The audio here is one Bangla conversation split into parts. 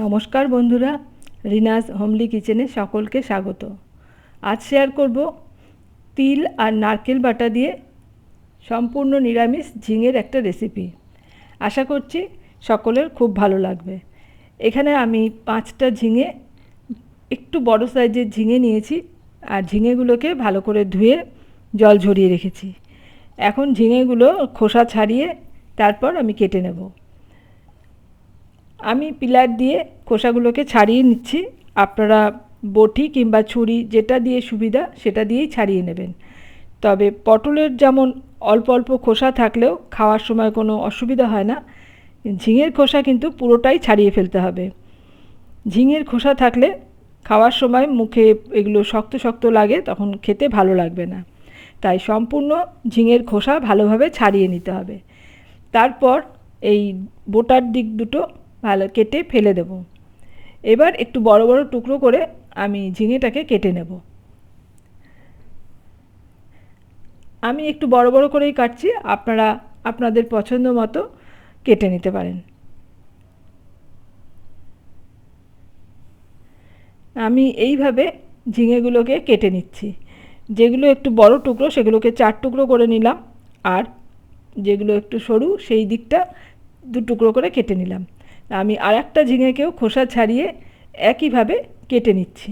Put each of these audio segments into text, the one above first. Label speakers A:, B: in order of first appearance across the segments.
A: নমস্কার বন্ধুরা, রিনাজ হোমলি কিচেনে সকলকে স্বাগত। আজ শেয়ার করব তিল আর নারকেল বাটা দিয়ে সম্পূর্ণ নিরামিষ ঝিঙের একটা রেসিপি আশা করছি সকলের খুব ভালো লাগবে। এখানে আমি পাঁচটা ঝিঙে, একটু বড় সাইজের ঝিঙে নিয়েছি আর ঝিঙেগুলোকে ভালো করে ধুয়ে জল ঝরিয়ে রেখেছি। এখন ঝিঙেগুলো খোসা ছাড়িয়ে তারপর আমি কেটে নেব। আমি পিলার দিয়ে খোসাগুলোকে ছাড়িয়ে নিচ্ছি। আপনারা বটি কিংবা ছুরি যেটা দিয়ে সুবিধা সেটা দিয়েই ছাড়িয়ে নেবেন। তবে পটলের যেমন অল্প অল্প খোসা থাকলেও খাওয়ার সময় কোনো অসুবিধা হয় না। ঝিঙের খোসা কিন্তু পুরোটাই ছাড়িয়ে ফেলতে হবে। ঝিঙের খোসা থাকলে খাওয়ার সময় মুখে এগুলো শক্ত শক্ত লাগে, তখন খেতে ভালো লাগবে না। তাই সম্পূর্ণ ঝিঙের খোসা ভালোভাবে ছাড়িয়ে নিতে হবে। তারপর এই বোটার দিক দুটো ভালো কেটে ফেলে দেব। এবার একটু বড় বড় টুকরো করে আমি ঝিঙেটাকে কেটে নেব। আমি একটু বড় বড় করেই কাটছি, আপনারা আপনাদের পছন্দ মতো কেটে নিতে পারেন। আমি এইভাবে ঝিঙেগুলোকে কেটে নিচ্ছি। যেগুলো একটু বড় টুকরো, সেগুলোকে চার টুকরো করে নিলাম। আর যেগুলো একটু সরু, সেই দিকটা দু টুকরো করে কেটে নিলাম। আমি আর একটা ঝিঙেকেও খোসা ছাড়িয়ে একইভাবে কেটে নিচ্ছি।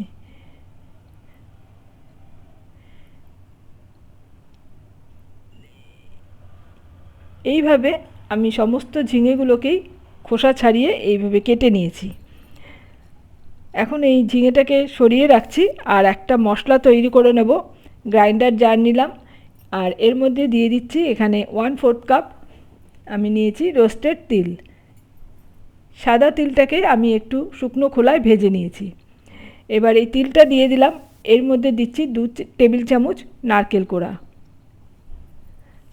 A: এইভাবে আমি সমস্ত ঝিঙেগুলোকেই খোসা ছাড়িয়ে এইভাবে কেটে নিয়েছি। এখন এই ঝিঙেটাকে সরিয়ে রাখছি আর একটা মশলা তৈরি করে নেব। গ্রাইন্ডার জার নিলাম আর এর মধ্যে দিয়ে দিচ্ছি এখানে ওয়ান ফোর্থ কাপ আমি নিয়েছি রোস্টেড তিল। সাদা তিলটাকে আমি একটু শুকনো খোলায় ভেজে নিয়েছি। এবার এই তিলটা দিয়ে দিলাম। এর মধ্যে দিচ্ছি দু টেবিল চামচ নারকেল কোড়া।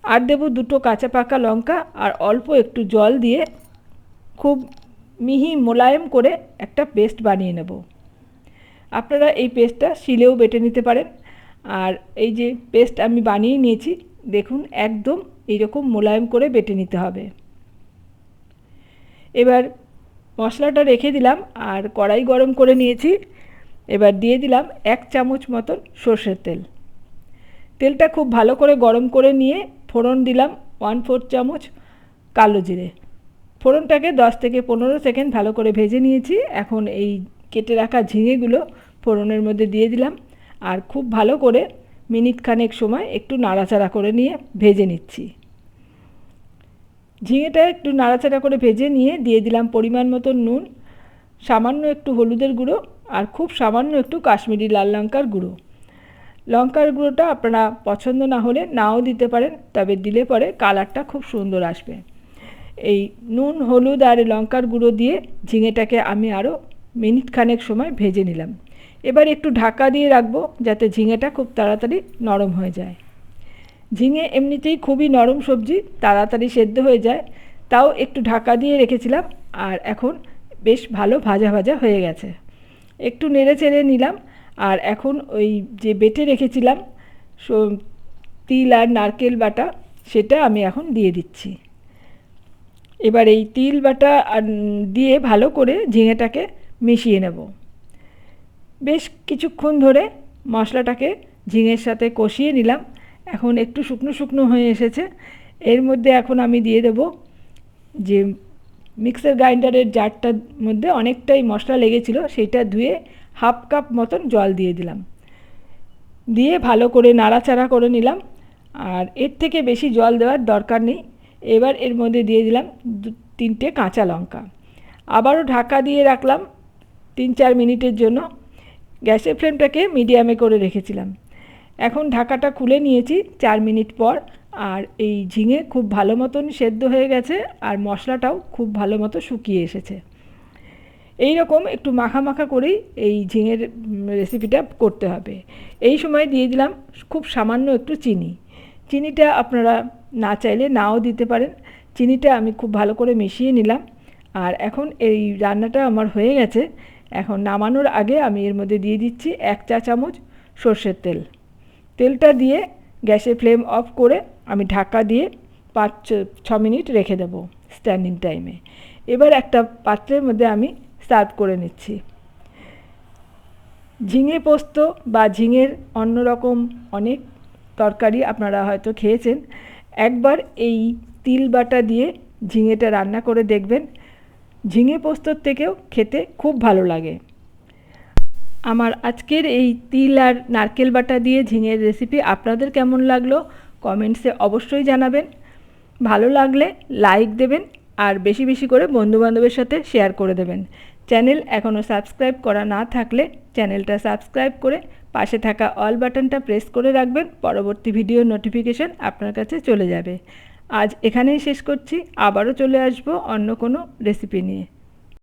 A: আর দেব দুটো কাঁচা পাকা লঙ্কা আর অল্প একটু জল দিয়ে খুব মিহি মোলায়েম করে একটা পেস্ট বানিয়ে নেব। আপনারা এই পেস্টটা শিলেও বেটে নিতে পারেন। আর এই যে পেস্ট আমি বানিয়ে নিয়েছি, দেখুন একদম এইরকম মোলায়েম করে বেটে নিতে হবে। এবার মশলাটা রেখে দিলাম আর কড়াই গরম করে নিয়েছি। এবার দিয়ে দিলাম এক চামচ মতন সর্ষের তেল। তেলটা খুব ভালো করে গরম করে নিয়ে ফোড়ন দিলাম ওয়ান ফোর চামচ কালো জিরে। ফোড়নটাকে দশ থেকে পনেরো সেকেন্ড ভালো করে ভেজে নিয়েছি। এখন এই কেটে রাখা ঝিঙেগুলো ফোড়নের মধ্যে দিয়ে দিলাম আর খুব ভালো করে মিনিট খানেক সময় একটু নাড়াচাড়া করে নিয়ে ভেজে নিচ্ছি। ঝিঙেটা একটু নাড়াচাড়া করে ভেজে নিয়ে দিয়ে দিলাম পরিমাণ মতো নুন, সামান্য একটু হলুদের গুঁড়ো আর খুব সামান্য একটু কাশ্মীরি লাল লঙ্কার গুঁড়ো। লঙ্কার গুঁড়োটা আপনারা পছন্দ না হলে নাও দিতে পারেন, তবে দিলে পরে কালারটা খুব সুন্দর আসবে। এই নুন, হলুদ আর লঙ্কার গুঁড়ো দিয়ে ঝিঙেটাকে আমি আরও মিনিট খানেক সময় ভেজে নিলাম। এবার একটু ঢাকা দিয়ে রাখব যাতে ঝিঙেটা খুব তাড়াতাড়ি নরম হয়ে যায়। ঝিঙে এমনিতেই খুবই নরম সবজি, তাড়াতাড়ি সেদ্ধ হয়ে যায়। তাও একটু ঢাকা দিয়ে রেখেছিলাম আর এখন বেশ ভালো ভাজা ভাজা হয়ে গেছে। একটু নেড়ে চেড়ে নিলাম আর এখন ওই যে বেটে রেখেছিলাম তিল আর নারকেল বাটা, সেটা আমি এখন দিয়ে দিচ্ছি। এবার এই তিল বাটা দিয়ে ভালো করে ঝিঙেটাকে মিশিয়ে নেব। বেশ কিছুক্ষণ ধরে মশলাটাকে ঝিঙের সাথে কষিয়ে নিলাম। এখন একটু শুকনো শুকনো হয়ে এসেছে। এর মধ্যে এখন আমি দিয়ে দেব যে মিক্সার গ্রাইন্ডারের জারটার মধ্যে অনেকটাই মশলা লেগেছিল সেইটা ধুয়ে হাফ কাপ মতন জল দিয়ে দিলাম। দিয়ে ভালো করে নাড়াচাড়া করে নিলাম, আর এর থেকে বেশি জল দেওয়ার দরকার নেই। এবার এর মধ্যে দিয়ে দিলাম দু, তিনটে কাঁচা লঙ্কা। আবারও ঢাকা দিয়ে রাখলাম তিন চার মিনিটের জন্য। গ্যাসের ফ্লেমটাকে মিডিয়ামে করে রেখেছিলাম। এখন ঢাকাটা খুলে নিয়েছি চার মিনিট পর। আর এই ঝিঙে খুব ভালো মতন সেদ্ধ হয়ে গেছে আর মশলাটাও খুব ভালো মতো শুকিয়ে এসেছে। এই রকম একটু মাখা মাখা করেই এই ঝিঙের রেসিপিটা করতে হবে। এই সময় দিয়ে দিলাম খুব সামান্য একটু চিনি। চিনিটা আপনারা না চাইলে নাও দিতে পারেন। চিনিটা আমি খুব ভালো করে মিশিয়ে নিলাম। আর এখন এই রান্নাটা আমার হয়ে গেছে। এখন নামানোর আগে আমি এর মধ্যে দিয়ে দিচ্ছি এক চা চামচ সর্ষের তেল। তেলটা দিয়ে গ্যাসের ফ্লেম অফ করে আমি ঢাকা দিয়ে পাঁচ, ছ মিনিট রেখে দেবো স্ট্যান্ডিং টাইমে। এবার একটা পাত্রের মধ্যে আমি সার্ভ করে নিচ্ছি। ঝিঙে পোস্ত বা ঝিঙের অন্যরকম অনেক তরকারি আপনারা হয়তো খেয়েছেন। একবার এই তিল বাটা দিয়ে ঝিঙেটা রান্না করে দেখবেন। ঝিঙে পোস্তর থেকেও খেতে খুব ভালো লাগে। আমার আজকের এই তিল আর নারকেল বাটা দিয়ে ঝিঙের রেসিপি আপনাদের কেমন লাগল? কমেন্টসে অবশ্যই জানাবেন। ভালো লাগলে লাইক দেবেন আর বেশি বেশি করে বন্ধুবান্ধবের সাথে শেয়ার করে দেবেন। চ্যানেল এখনও সাবস্ক্রাইব করা না থাকলে চ্যানেলটা সাবস্ক্রাইব করে পাশে থাকা অল বাটনটা প্রেস করে রাখবেন। পরবর্তী ভিডিও নোটিফিকেশন আপনার কাছে চলে যাবে। আজ এখানেই শেষ করছি। আবারও চলে আসব অন্য কোনো রেসিপি নিয়ে।